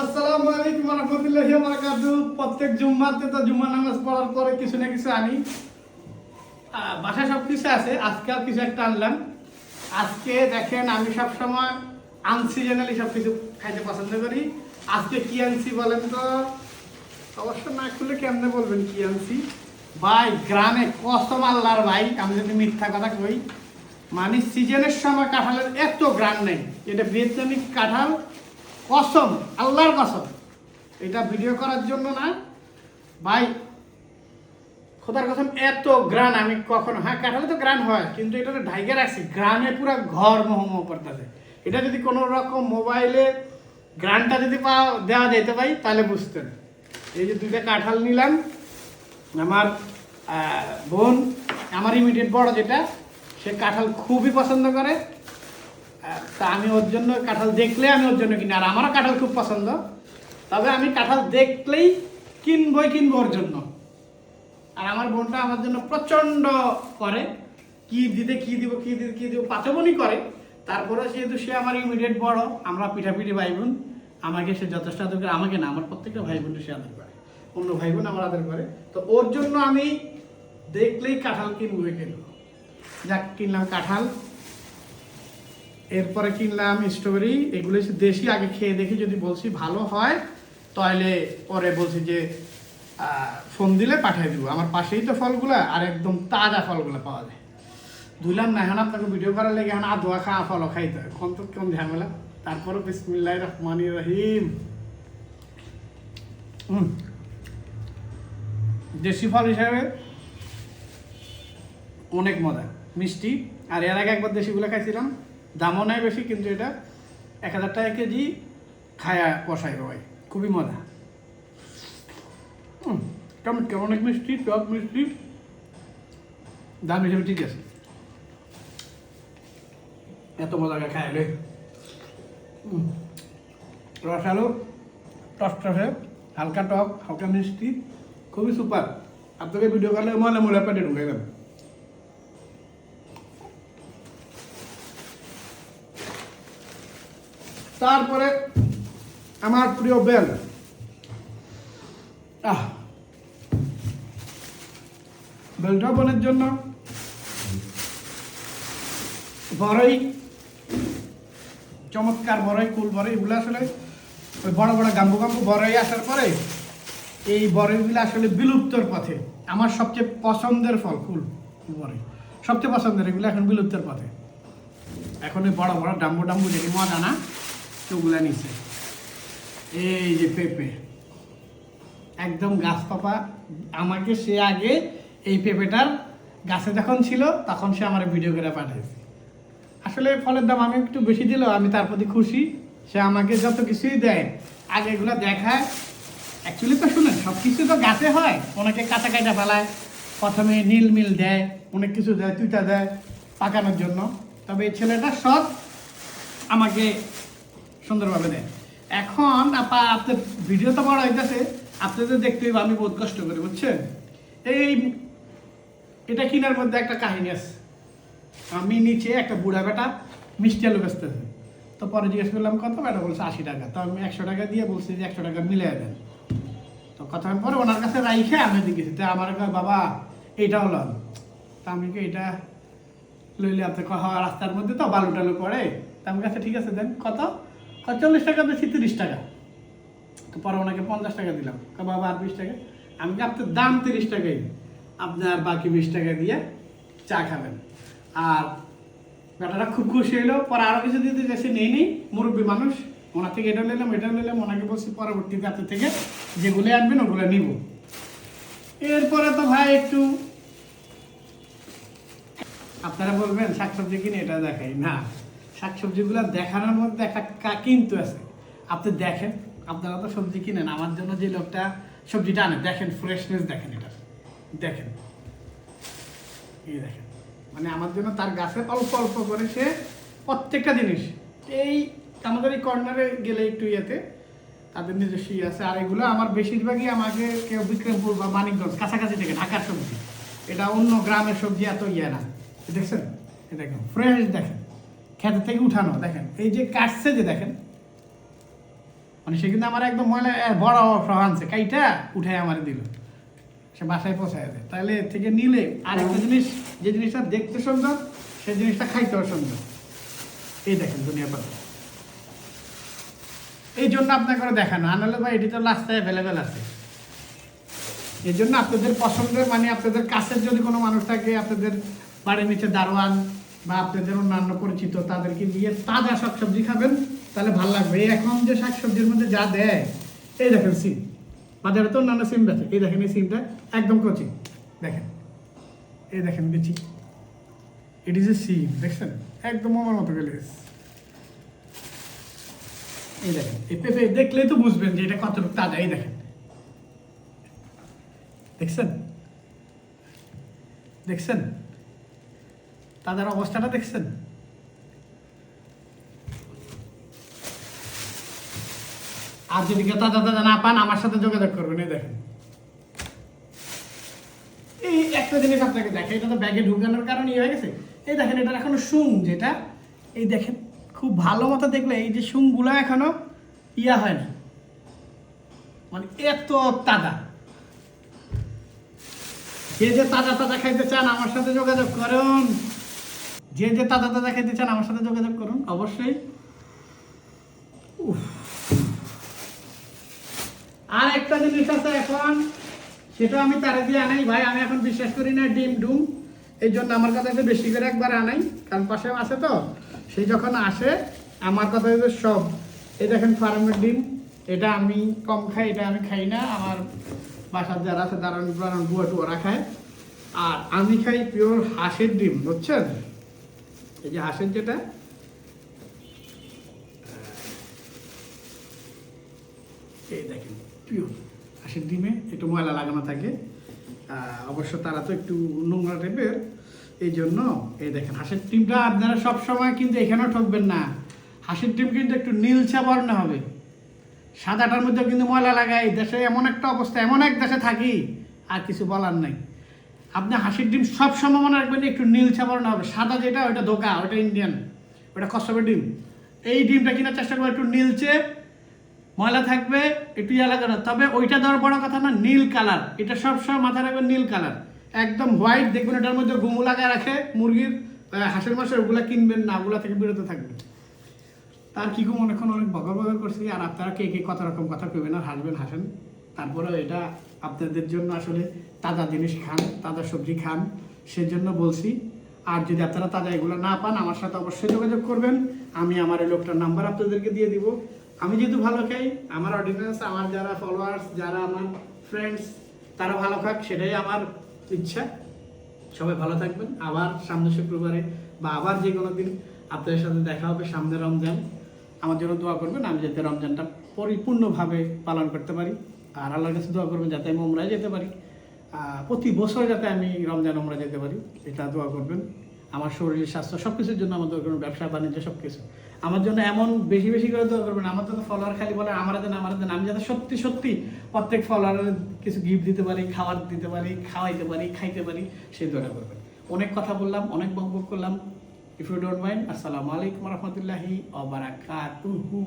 আসসালামু আলাইকুম রহমতুল্লাহি ওয়া বারাকাতুহু। প্রত্যেক জুম্মাতে তো জুম্মা নামাজ পড়ার পরে কিছু না কিছু আনি। বাসায় সব কিছু আছে আজকাল কিছু একটা আনলাম। আজকে দেখেন, আমি সব সময় আনসিজনালি সব কিছু খাইতে পছন্দ করি। আজকে কি আনছি বলেন তো? অবশ্য না খুলে কেমনে বলবেন কি আনছি? ভাই, গ্রামে কসম আল্লাহর ভাই, আমি যদি মিথ্যা কথা কই মানে সিজনের সময় কাঁঠালের এত গ্রাম নেই। এটা ভিয়েতনামিক কাঁঠাল কসম, আল্লাহর কসম। এটা ভিডিও করার জন্য না। ভাই, খোদার কসম, এত গ্রান আমি কখনো হ্যাঁ কাঁঠালে তো গ্রান হয়, কিন্তু এটা তো ঢাইকে রাখছি। গ্রানে পুরো ঘর মোহমোহ করতেছে। এটা যদি কোনো রকম মোবাইলে গ্রানটা যদি পাওয়া দেওয়া যেতে পাই তাহলে বুঝতেন এই যে দুইটা কাঁঠাল নিলাম। আমার বোন, আমার ইমিডিয়েট বড় যেটা, সে কাঁঠাল খুবই পছন্দ করে। তা আমি ওর জন্য কাঁঠাল দেখলে আমি ওর জন্য কিনি। আর আমারও কাঁঠাল খুব পছন্দ। তবে আমি কাঁঠাল দেখলেই কিনবই কিনবো ওর জন্য। আর আমার বোনটা আমার জন্য প্রচণ্ড করে। কি দিতে, কি দিব, কি দিতে, কি দিব, পাচবনি করে। তারপরে যেহেতু সে আমার ইমিডিয়েট বড়, আমরা পিঠাপিঠি ভাই বোন আমাকে সে যথেষ্ট আদর করে। আমাকে না, আমার প্রত্যেকটা ভাই বোনকে সে আদর করে। অন্য ভাই বোন আমার আদর করে। তো ওর জন্য আমি দেখলেই কাঁঠাল কিনবই কিনবো। যাক, কিনলাম কাঁঠাল। এরপরে কিনলাম স্ট্রবেরি, এগুলো দেশি, আগে খেয়ে দেখি যদি বলছি ভালো হয়, তাহলে পরে বলছি যে ফোন দিলে পাঠিয়ে দিব। আমার পাশেই তো ফলগুলো, আর একদম তাজা ফলগুলো পাওয়া যায়। ধুইলাম, না এখন আপনাকে ভিডিও করার লেগে এখন আধোয়া খাওয়া ফল খাইতে হয়। কোন তো কেমন ঝামেলা? তারপরে বিসমিল্লাহ রহমান রহিম। হুম। দেশি ফল হিসাবে অনেক মজা, মিষ্টি। আর এর আগে একবার দেশিগুলো খাইছিলাম। দামও নাই বেশি, কিন্তু এটা এক হাজার টাকা কেজি খায়া কষাই ভাই, খুবই মজা। কেমন অনেক মিষ্টি, টক মিষ্টি? দাম হিসেবে ঠিক আছে। এত মজা রস আলু টস টসে, হালকা টক, হালকা মিষ্টি, খুবই সুপার। আপনাকে ভিডিও করলে মনে মনে পেটে ঢুকে যাবে তারপরে আমার প্রিয় বেল। আহ। বেলটা বোনের জন্য বড়ই চমৎকার, বড়ই কুল, বড়ই এগুলো আসলে ওই বড় বড় গাম্বু গাম্বু বড়ই আসার পরে এই বড়ইগুলো আসলে বিলুপ্তর পথে। আমার সবচেয়ে পছন্দের ফল কুল বড়ই। সবচেয়ে পছন্দের এগুলো এখন বিলুপ্তের পথে। এখন ওই বড় বড় ডাম্বু ডাম্বু যেটি মজা না? সেগুলো নিচে এই যে পেঁপে। একদম গাছ পাপা, আমাকে সে আগে এই পেঁপেটার গাছে যখন ছিল, তখন সে আমার ভিডিও করে পাঠিয়েছে আসলে ফলের দাম আমি একটু বেশি দিলেও আমি তার প্রতি খুশি। সে আমাকে যত কিছুই দেয়, আগে এগুলো দেখায়। অ্যাকচুয়ালি তো শুনেন সব কিছু তো গাছে হয়। অনেকে কাঁচা কাটা ফেলায়, প্রথমে নীল মিল দেয়, অনেক কিছু দেয় তুইটা দেয় পাকানোর জন্য। তবে এই ছেলেটা সৎ, আমাকে সুন্দরভাবে দেয় এখন আপা, আপনার ভিডিও তো বড় হইতেছে, আপনাদের দেখতে হইবে, আমি বহুত কষ্ট করি, বুঝছেন? এই এটা কিনার মধ্যে একটা কাহিনী আছে। আমি নিচে একটা বুড়া বেটা মিষ্টি আলু বেচতেছে। তো পরে জিজ্ঞেস করলাম, কত? বেটা বলছে, আশি টাকা। তো আমি একশো টাকা দিয়ে বলছি যে একশো টাকা মিলিয়ে দেন। তো কথা পরে ওনার কাছে রাইখে আমি দিকেছি তো আমার বাবা, এইটা হলো। তা আমি কি এটা লইলে আপনি রাস্তার মধ্যে তো বালু টালু পড়ে। তা আমার কাছে, ঠিক আছে দেন, কত? কয়, চল্লিশ টাকা বেশি তিরিশ টাকা। তো পরে ওনাকে পঞ্চাশ টাকা দিলাম। বাবা আর বিশ টাকা। আমি আপনার দাম তিরিশ টাকাই। আপনার বাকি বিশ টাকা দিয়ে চা খাবেন। আর বেটাটা খুব খুশি হলো পরে আরও কিছু দিতে চাইছে নেই নেই। মুরব্বী মানুষ। ওনার থেকে এটা নিলাম এটা নিলাম। ওনাকে বলছি পরবর্তীতে আপনার থেকে যেগুলো আনবেন ওগুলো নিব। এরপরে তো ভাই একটু আপনারা বলবেন শাকসবজি কিনে এটা দেখাই। না। শাকসবজিগুলো দেখানোর মধ্যে একটা কিন্তু আছে। আপনি দেখেন, আপনারা তো সবজি কিনেন, আমার জন্য যে লোকটা সবজিটা আনে, দেখেন ফ্রেশনেস দেখেন এটা। দেখেন। এই দেখেন মানে আমার জন্য তার গাছে অল্প অল্প করে সে প্রত্যেকটা জিনিস, এই আমাদের এই কর্নারে গেলে একটু ইয়েতে তাদের নিজস্ব ইয়ে আছে, আর এগুলো আমার বেশিরভাগই আমাকে কেউ বিক্রমপুর বা মানিকগঞ্জ কাছাকাছি থেকে ঢাকার সবজি। এটা অন্য গ্রামের সবজি এত ইয়ে না। দেখছেন? দেখেন ফ্রেশ দেখেন। খেতে থেকে উঠানো, দেখেন। এই যে কাটছে যে দেখেন মানে সে কিন্তু আমার একদম ময়লা বড় আনছে, কাইটা উঠাই আমার দিল। সে বাসায় পৌঁছায় দেয়। তাহলে এর থেকে নিলে আর একটা জিনিস, যে জিনিসটা দেখতে সুন্দর সেই জিনিসটা খাইতেও সুন্দর। এই দেখেন দুনিয়া পাতা। এই জন্য আপনাকে দেখানো আনালে ভাই এটি তো রাস্তায় অ্যাভেলেবেল আছে। এই জন্য আপনাদের পছন্দের মানে আপনাদের কাছের যদি কোনো মানুষ থাকে, আপনাদের বাড়ির নিচে দারোয়ান বা আপনাদের অন্যান্য পরিচিত তাদেরকে দিয়ে তাজা শাক সবজি খাবেন, তাহলে ভালো লাগবে। এখন যে শাক সবজির মধ্যে যা দেয়, এই দেখেন সিম। বাজারে তো অন্যান্য সিম বেছে এই দেখেন এই সিমটা একদম কচি। দেখেন। এই দেখেন বিচি। ইট ইজ এ সিম, দেখছেন? একদম আমার মতো গেলে এই দেখেন, এই পেঁপে দেখলেই তো বুঝবেন যে এটা কতটুকু তাজা। এই দেখেন। দেখছেন? দেখছেন? তাদের অবস্থাটা দেখছেন? আর যদি কেউ তাজা তাজা না পান, আমার সাথে যোগাযোগ করবেন, এই দেখেন। এই একটা জিনিস আপনাকে দেখে এটা তো ব্যাগে ঢুকানোর কারণে হয়ে গেছে। এই দেখেন এটা এখনও শুং যেটা, এই দেখেন, খুব ভালো মতো দেখলে এই যে শুংগুলো এখনও ইয়া হয় না। মানে এত তাজা। যে যে তাজা তাজা খাইতে চান, আমার সাথে যোগাযোগ করুন। যে যে তাজা তাজা খেতে চান আমার সাথে যোগাযোগ করুন, অবশ্যই। আর একটা জিনিস আছে এখন, সেটা আমি তারা দিয়ে আনাই। ভাই, আমি এখন বিশ্বাস করি না ডিম, ডুম, এই জন্য আমার কথা একটু বেশি করে একবার আনাই, কারণ পাশে আছে তো। সেই যখন আসে, আমার কথা হচ্ছে সব, এই দেখেন ফার্মের ডিম, এটা আমি কম খাই, এটা আমি খাই না। আমার বাসার যারা আছে দাঁড়ান বুয়া টুয়ারা খায়। আর আমি খাই পিওর হাঁসের ডিম, বুঝছেন? এই যে হাঁসের যেটা। এই দেখেন পিওর হাঁসের ডিমে, একটু ময়লা লাগানো থাকে। অবশ্য তারা তো একটু নোংরা টাইপের, এই জন্য এই দেখেন, হাঁসের ডিমটা আপনারা সব সময় কিন্তু এখানেও ঠকবেন না। হাঁসের ডিম কিন্তু একটু নীলচা বর্ণ হবে। সাদাটার মধ্যে কিন্তু ময়লা লাগাই। দেশে এমন একটা অবস্থা, এমন এক দেশে থাকি, আর কিছু বলার নাই। আপনি হাসির ডিম সব সময় মনে রাখবেন একটু নীল ছাপানো হবে, সাদা যেটা ওটা দোকা ওটা ইন্ডিয়ান ওটা কষ্টবের ডিম। এই ডিমটা কেনার চেষ্টা করব একটু নীলচে, ময়লা থাকবে, একটু ইয়া লাগানো তবে ওইটা দেওয়ার বড় কথা না, নীল কালার। এটা সব সময় মাথায় রাখবেন, নীল কালার। একদম হোয়াইট দেখবেন এটার মধ্যে গুমু লাগায় রাখে মুরগির হাঁসের মাসের ওগুলা কিনবেন না, ওগুলা থেকে বিরত থাকবেন। তার কি কম অনেকক্ষণ অনেক বকর বকর করছি, আর আপনারা কে কে কত রকম কথা কইবেন আর হাসবেন, হাসেন? তারপরে এটা আপনাদের জন্য আসলে তাজা জিনিস খান, তাজা সবজি খান। সেজন্য বলছি, আর যদি আপনারা তাজা এগুলো না পান, আমার সাথে অবশ্যই যোগাযোগ করবেন। আমি আমার এই লোকটার নাম্বার আপনাদেরকে দিয়ে দিব। আমি যেহেতু ভালো খাই, আমার অডিয়েন্স আমার যারা ফলোয়ার্স যারা আমার ফ্রেন্ডস তারা ভালো খাক, সেটাই আমার ইচ্ছা। সবাই ভালো থাকবেন। আবার সামনে শুক্রবারে বা আবার যে কোনো দিন আপনাদের সাথে দেখা হবে সামনে রমজান। আমার জন্য দোয়া করবেন, আমি যাতে রমজানটা পরিপূর্ণভাবে পালন করতে পারি। আর আল্লাহর কাছে দোয়া করবেন যাতে আমি উমরায় যেতে পারি। প্রতি বছর যাতে আমি রমজান ওমরা যেতে পারি, এটা দোয়া করবেন। আমার শরীরের স্বাস্থ্য সব কিছুর জন্য আমার দোয়া করবেন, ব্যবসা, বাণিজ্য সব কিছু আমার জন্য এমন বেশি বেশি করে দোয়া করবেন, আমার জন্য ফলোয়ার খালি বলে আমার দেন আমার দেন, আমি যাতে সত্যি সত্যি প্রত্যেক ফলোয়ারের কিছু গিফট দিতে পারি, খাবার দিতে পারি, খাওয়াইতে পারি, খাইতে পারি, সেই দোয়াটা করবেন। অনেক কথা বললাম, অনেক বকবক করলাম। ইফ ইউ ডোন্ট মাইন্ড আসসালামু আলাইকুম রহমতুল্লাহি ওয়া বারাকাতুহু।